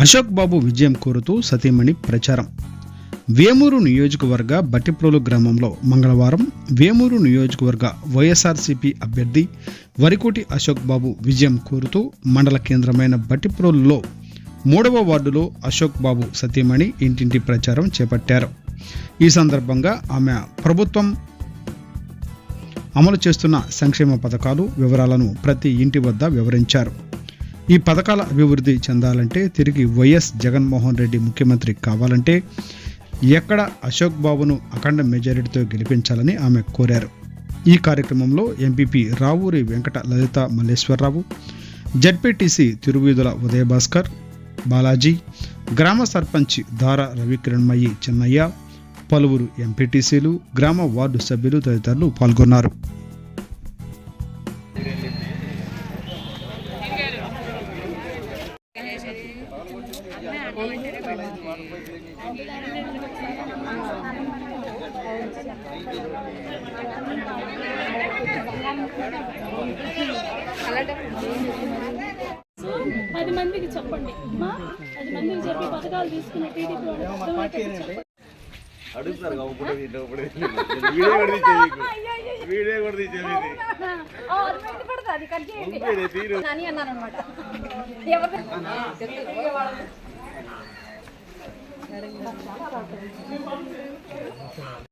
అశోక్ బాబు విజయం కోరుతూ సతీమణి ప్రచారం. వేమూరు నియోజకవర్గ బట్టిప్రోలు గ్రామంలో మంగళవారం వేమూరు నియోజకవర్గ వైఎస్ఆర్సీపీ అభ్యర్థి వరికోటి అశోక్ బాబు విజయం కోరుతూ మండల కేంద్రమైన బట్టిప్రోలులో మూడవ వార్డులో అశోక్ బాబు సతీమణి ఇంటింటి ప్రచారం చేపట్టారు. ఈ సందర్భంగా ఆమె ప్రభుత్వం అమలు చేస్తున్న సంక్షేమ పథకాలు వివరాలను ప్రతి ఇంటి వద్ద వివరించారు. ఈ పథకాల అభివృద్ధి చెందాలంటే తిరిగి వైఎస్ జగన్మోహన్ రెడ్డి ముఖ్యమంత్రి కావాలంటే ఎక్కడ అశోక్ బాబును అఖండ మెజారిటీతో గెలిపించాలని ఆమె కోరారు. ఈ కార్యక్రమంలో ఎంపీపీ రావూరి వెంకట లలిత మల్లేశ్వరరావు జడ్పీటీసీ తిరువీధుల ఉదయభాస్కర్ బాలాజీ గ్రామ సర్పంచ్ దార రవికిరణ్మయ్యి చెన్నయ్య పలువురు ఎంపీటీసీలు గ్రామ వార్డు సభ్యులు తదితరులు పాల్గొన్నారు. పది మందికి చెప్పండి. మా పది మందికి చెప్పి పథకాలు తీసుకున్న టీడీపీ వాళ్ళకి అర్థమయ్యేటట్టు చెప్పండి. అడుగుతారు కాబట్టి ఇటు ఒకటి వీడియో కూడా తీసేది మీకు. వీడియో కూడా తీసేది ఇది. ఆ, అది బయట పడతా, అది కట్ చేయండి. ఉంపేదే తీరు అని అన్నారనమాట ఎవరు